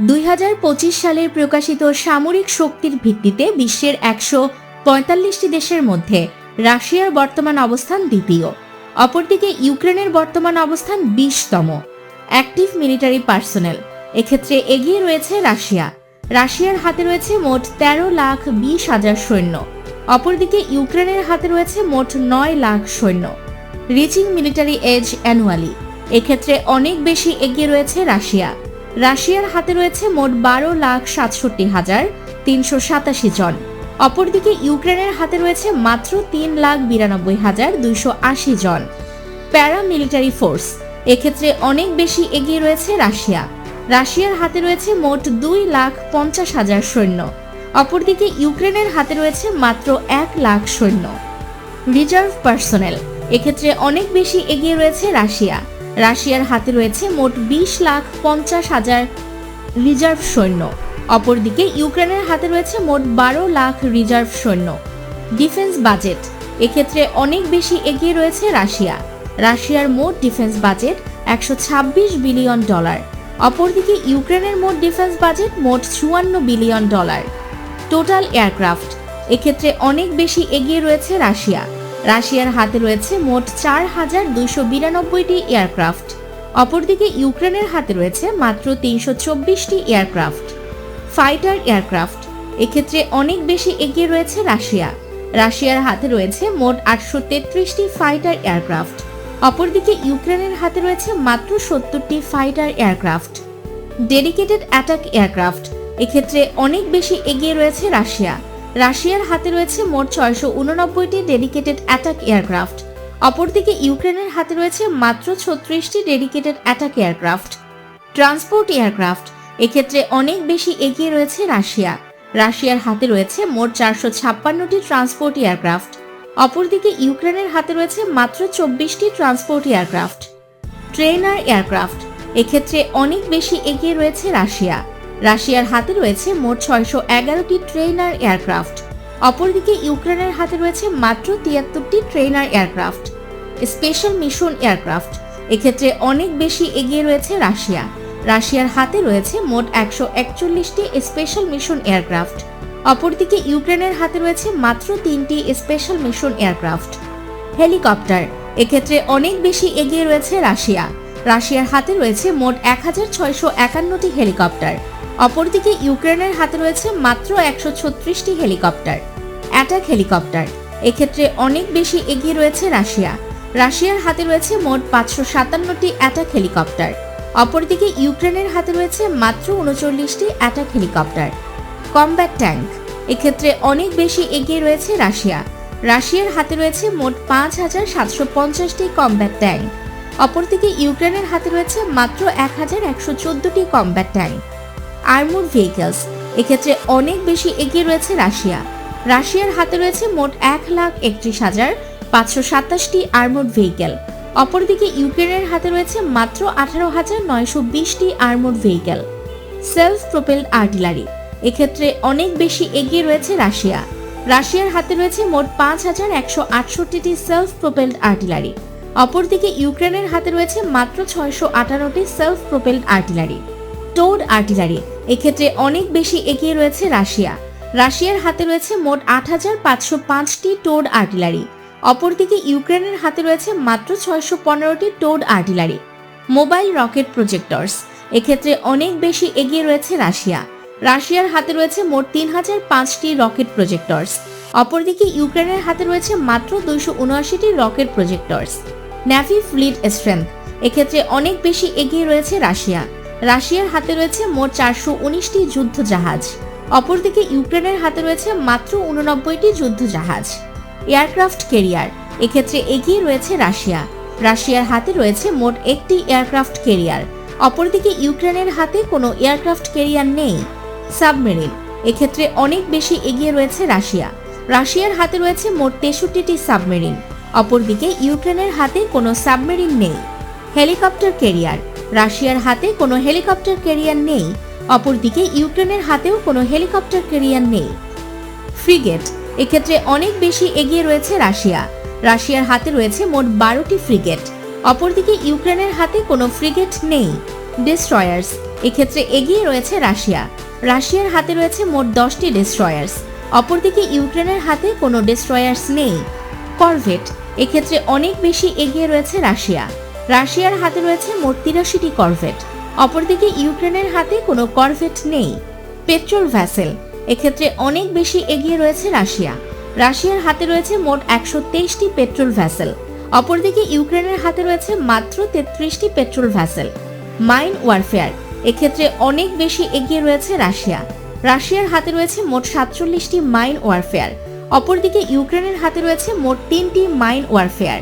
দুই সালের প্রকাশিত সামরিক শক্তির ভিত্তিতে বিশ্বের একশো পঁয়তাল্লিশটি দেশের মধ্যে রাশিয়ার বর্তমান অবস্থান দ্বিতীয়। অপরদিকে ইউক্রেনের বর্তমান অবস্থান বিশতম। Active military personnel. এক্ষেত্রে এগিয়ে রয়েছে রাশিয়া। রাশিয়ার হাতে রয়েছে মোট তেরো লাখ বিশ হাজার সৈন্য। অপরদিকে ইউক্রেনের হাতে রয়েছে মোট নয় লাখ সৈন্য। Reaching military age annually. এক্ষেত্রে অনেক বেশি এগিয়ে রয়েছে রাশিয়া। রাশিয়ার হাতে রয়েছে মোট বারো লাখ সাতষট্টি হাজার তিনশো সাতাশি জন। অপরদিকে ইউক্রেনের হাতে রয়েছে মাত্র তিন লাখ বিরানব্বই হাজার দুইশো আশি জন। প্যারা মিলিটারি ফোর্স, এক্ষেত্রে অনেক বেশি এগিয়ে রয়েছে রাশিয়া। রাশিয়ার হাতে রয়েছে মোট দুই লাখ পঞ্চাশ হাজার সৈন্য। অপরদিকে ইউক্রেনের হাতে রয়েছে মাত্র এক লাখ সৈন্য। রিজার্ভ পার্সোনেল, এক্ষেত্রে অনেক বেশি এগিয়ে রয়েছে রাশিয়া। রাশিয়ার হাতে রয়েছে মোট বিশ লাখ পঞ্চাশ হাজার রিজার্ভ সৈন্য। অপরদিকে ইউক্রেনের হাতে রয়েছে মোট বারো লাখ রিজার্ভ সৈন্য। ডিফেন্স বাজেট, এক্ষেত্রে অনেক বেশি এগিয়ে রয়েছে রাশিয়া। রাশিয়ার মোট ডিফেন্স বাজেট একশো ছাব্বিশ বিলিয়ন ডলার। অপরদিকে ইউক্রেনের মোট ডিফেন্স বাজেট মোট চুয়ান্ন বিলিয়ন ডলার। টোটাল এয়ারক্রাফট, এক্ষেত্রে অনেক বেশি এগিয়ে রয়েছে রাশিয়া। রাশিয়ার হাতে রয়েছে মোট চার হাজার দুইশো বিরানব্বইটি এয়ারক্রাফট। অপরদিকে ইউক্রেনের হাতে রয়েছে মাত্র তিনশো চব্বিশটি এয়ারক্রাফট। Fighter aircraft. এক্ষেত্রে অনেক বেশি এগিয়ে রয়েছে রাশিয়া। রাশিয়ার হাতে রয়েছে মোট আটশো তেত্রিশটি ফাইটার এয়ারক্রাফট। অপরদিকে ইউক্রেনের হাতে রয়েছে মাত্র সত্তরটি fighter aircraft. Dedicated attack aircraft. এক্ষেত্রে অনেক বেশি এগিয়ে রয়েছে রাশিয়া। রাশিয়ার হাতে রয়েছে মোট ছয়শো উননব্বইটি ডেডিকেটেড অ্যাটাক এয়ারক্রাফট অপরদিকে ইউক্রেনের হাতে রয়েছে মাত্র ছত্রিশটি dedicated attack aircraft transport aircraft এক্ষেত্রে অনেক বেশি এগিয়ে রয়েছে রাশিয়া। রাশিয়ার হাতে রয়েছে মোট চারশো ছাপ্পান্নটি ট্রান্সপোর্ট এয়ারক্রাফট অপরদিকে ইউক্রেনের হাতে রয়েছে মাত্র চব্বিশটি ট্রান্সপোর্ট এয়ারক্রাফট ট্রেনার এয়ারক্রাফট এক্ষেত্রে অনেক বেশি এগিয়ে রয়েছে রাশিয়া। রাশিয়ার হাতে রয়েছে মোট ছয়শো এগারোটি ট্রেনার এয়ারক্রাফট। অপরদিকে ইউক্রেনের হাতে রয়েছে মাত্র তিয়াত্তরটি trainer aircraft, special mission aircraft. এক্ষেত্রে অনেক বেশি এগিয়ে রয়েছে রাশিয়া। রাশিয়ার হাতে রয়েছে মোট একশো একচল্লিশটি স্পেশাল মিশন এয়ারক্রাফট। অপরদিকে ইউক্রেনের হাতে রয়েছে মাত্র তিনটি স্পেশাল মিশন এয়ারক্রাফট। হেলিকপ্টার, এক্ষেত্রে অনেক বেশি এগিয়ে রয়েছে রাশিয়া। রাশিয়ার হাতে রয়েছে মোট এক হাজার ছয়শো একান্নটি হেলিকপ্টার। অপরদিকে ইউক্রেনের হাতে রয়েছে মাত্র একশো ছত্রিশটি হেলিকপ্টার, অ্যাটাক হেলিকপ্টার। এক্ষেত্রে অনেক বেশি এগিয়ে রয়েছে রাশিয়া। রাশিয়ার হাতে রয়েছে মোট পাঁচশো সাতান্নটি অ্যাটাক হেলিকপ্টার। অপরদিকে ইউক্রেনের হাতে রয়েছে মাত্র উনচল্লিশটি অ্যাটাক হেলিকপ্টার। Combat tank. এক্ষেত্রে অনেক বেশি এগিয়ে রয়েছে রাশিয়া। রাশিয়ার হাতে রয়েছে মোট পাঁচ হাজার সাতশো পঞ্চাশটি কমব্যাট ট্যাঙ্ক। অপরদিকে ইউক্রেনের হাতে রয়েছে মাত্র এক হাজার একশো চোদ্দটি কমব্যাট ট্যাঙ্ক। আর্মুড ভেহিকলস এক্ষেত্রে অনেক বেশি এগিয়ে রয়েছে রাশিয়া। রাশিয়ার হাতে রয়েছে মোট এক লাখ একত্রিশ হাজার পাঁচশো সাতাশটি আর্মুড ভেহিকেল অপরদিকে ইউক্রেনের হাতে রয়েছে মাত্র আঠারো হাজার নয়শো বিশটি armoured vehicle self propelled artillery এক্ষেত্রে অনেক বেশি এগিয়ে রয়েছে রাশিয়া। রাশিয়ার হাতে রয়েছে মোট পাঁচ হাজার একশো আটষট্টিটি সেলফ প্রোপেলড আর্টিলারি অপরদিকে ইউক্রেনের হাতে রয়েছে মাত্র ছয়শো আঠারোটি self propelled artillery towed artillery এক্ষেত্রে অনেক বেশি এগিয়ে রয়েছে রাশিয়া। রাশিয়ার হাতে রয়েছে মোট আট হাজার পাঁচশো পাঁচটি টোড আর্টিলারি। অপরদিকে ইউক্রেনের হাতে রয়েছে মাত্র ছয়শো পনেরোটি towed artillery. Mobile rocket projectors. এক্ষেত্রে অনেক বেশি এগিয়ে রয়েছে রাশিয়া। রাশিয়ার হাতে রয়েছে মোট তিন হাজার পাঁচটি রকেট প্রজেক্টরস। অপরদিকে ইউক্রেনের হাতে রয়েছে মাত্র দুইশো উনআশিটি rocket projectors. Navy fleet strength. এক্ষেত্রে অনেক বেশি এগিয়ে রয়েছে রাশিয়া। রাশিয়ার হাতে রয়েছে মোট চারশো উনিশটি যুদ্ধ জাহাজ অপরদিকে ইউক্রেনের হাতে রয়েছে মাত্র উননব্বইটি যুদ্ধ জাহাজ এয়ারক্রাফট কেরিয়ার, এক্ষেত্রে এগিয়ে রয়েছে রাশিয়া। রাশিয়ার হাতে রয়েছে মোট একটি এয়ারক্রাফট কেরিয়ার। অপরদিকে ইউক্রেনের হাতে কোনো এয়ারক্রাফট কেরিয়ার নেই। সাবমেরিন, এক্ষেত্রে অনেক বেশি এগিয়ে রয়েছে রাশিয়া। রাশিয়ার হাতে রয়েছে মোট তেষট্টিটি সাবমেরিন। অপরদিকে ইউক্রেনের হাতে কোনো সাবমেরিন নেই। হেলিকপ্টার কেরিয়ার রাশিয়ার হাতে কোনো হেলিকপ্টার কেরিয়ার নেই, অপরদিকে ইউক্রেনের হাতেও কোনো হেলিকপ্টার কেরিয়ার নেই। ফ্রিগেট, এক্ষেত্রে অনেক বেশি এগিয়ে রয়েছে রাশিয়া। রাশিয়ার হাতে রয়েছে মোট বারোটি ফ্রিগেট, অপরদিকে ইউক্রেনের হাতে কোনো ফ্রিগেট নেই। ডিস্ট্রয়ার্স, এক্ষেত্রে এগিয়ে রয়েছে রাশিয়া। রাশিয়ার হাতে রয়েছে মোট দশটি ডেস্ট্রয়ার্স, অপরদিকে ইউক্রেনের হাতে কোনো ডেস্ট্রয়ার্স নেই। করভেট, এক্ষেত্রে অনেক বেশি এগিয়ে রয়েছে রাশিয়া। রাশিয়ার হাতে রয়েছে মোট তিরাশিটি করভেট। অপরদিকে ইউক্রেনের হাতে কোনো করভেট নেই। Patrol vessel. এক্ষেত্রে অনেক বেশি এগিয়ে রয়েছে রাশিয়া। রাশিয়ার হাতে রয়েছে মোট একশো তেইশটি পেট্রোল ভ্যাসেল। অপরদিকে ইউক্রেনের হাতে রয়েছে মাত্র তেত্রিশটি পেট্রোল ভ্যাসেল। Mine warfare. এক্ষেত্রে অনেক বেশি এগিয়ে রয়েছে রাশিয়া। রাশিয়ার হাতে রয়েছে মোট সাতচল্লিশটি মাইন ওয়ারফেয়ার। অপরদিকে ইউক্রেনের হাতে রয়েছে মোট তিনটি মাইন ওয়ারফেয়ার।